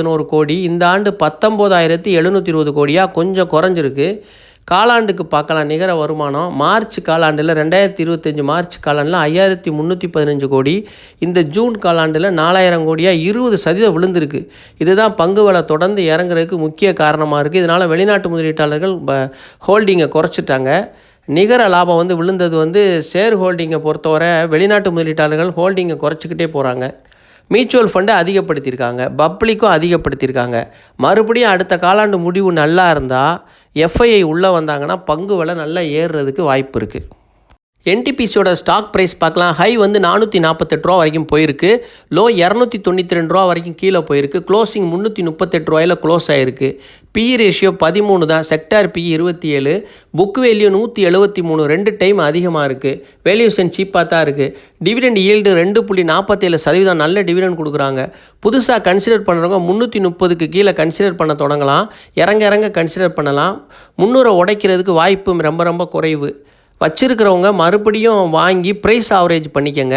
பதினோரு கோடி இந்த ஆண்டு பத்தொம்போதாயிரத்தி எழுநூற்றி இருபது கோடியாக கொஞ்சம் குறைஞ்சிருக்கு. காலாண்டுக்கு பார்க்கலாம். நிகர வருமானம் மார்ச் காலாண்டில் ரெண்டாயிரத்தி இருபத்தஞ்சி மார்ச் காலாண்டில் ஐயாயிரத்தி முந்நூற்றி பதினஞ்சு கோடி. இந்த ஜூன் காலாண்டில் நாலாயிரம் கோடியாக இருபது சதவீதம் விழுந்திருக்கு. இதுதான் பங்கு விலை தொடர்ந்து இறங்குறதுக்கு முக்கிய காரணமாக இருக்குது இதனால் வெளிநாட்டு முதலீட்டாளர்கள் ஹோல்டிங்கை குறைச்சிட்டாங்க. நிகர லாபம் வந்து விழுந்தது வந்து ஷேர் ஹோல்டிங்கை பொறுத்தவரை வெளிநாட்டு முதலீட்டாளர்கள் ஹோல்டிங்கை குறைச்சிக்கிட்டே போகிறாங்க மியூச்சுவல் ஃபண்டை அதிகப்படுத்தியிருக்காங்க. பப்ளிக்கும் அதிகப்படுத்தியிருக்காங்க. மறுபடியும் அடுத்த காலாண்டு முடிவு நல்லா இருந்தால் எஃப்ஐஐ உள்ளே வந்தாங்கன்னா பங்கு விலை நல்லா ஏறுறதுக்கு வாய்ப்பு இருக்குது என்டிபிசியோட ஸ்டாக் ப்ரைஸ் பார்க்கலாம். ஹை வந்து நானூற்றி நாற்பத்தெட்டு ரூபா வரைக்கும் போயிருக்கு. லோ இரநூத்தி தொண்ணூற்றி ரெண்டு ரூபா வரைக்கும் கீழே போயிருக்கு. க்ளோசிங் முந்நூற்றி முப்பத்தெட்டு ரூபாயில் க்ளோஸ் ஆயிருக்கு. பிஇ ரேஷியோ பதிமூணு தான். செக்டார் பிஇ இருபத்தி ஏழு. புக் வேல்யூ நூற்றி எழுபத்தி மூணு. ரெண்டு டைம் அதிகமாக இருக்குது வேல்யூஷன் சீப்பாக தான் இருக்குது டிவிடெண்ட் ஈல்டு ரெண்டு புள்ளி நாற்பத்தேழு சதவீதம். நல்ல டிவிடெண்ட் கொடுக்குறாங்க. புதுசாக கன்சிடர் பண்ணுறவங்க முந்நூற்றி முப்பதுக்கு கீழே கன்சிடர் பண்ண தொடங்கலாம். இறங்க இறங்க கன்சிடர் பண்ணலாம். முந்நூறை உடைக்கிறதுக்கு வாய்ப்பு ரொம்ப ரொம்ப குறைவு. வச்சுருக்கிறவங்க மறுபடியும் வாங்கி ப்ரைஸ் ஆவரேஜ் பண்ணிக்கங்க.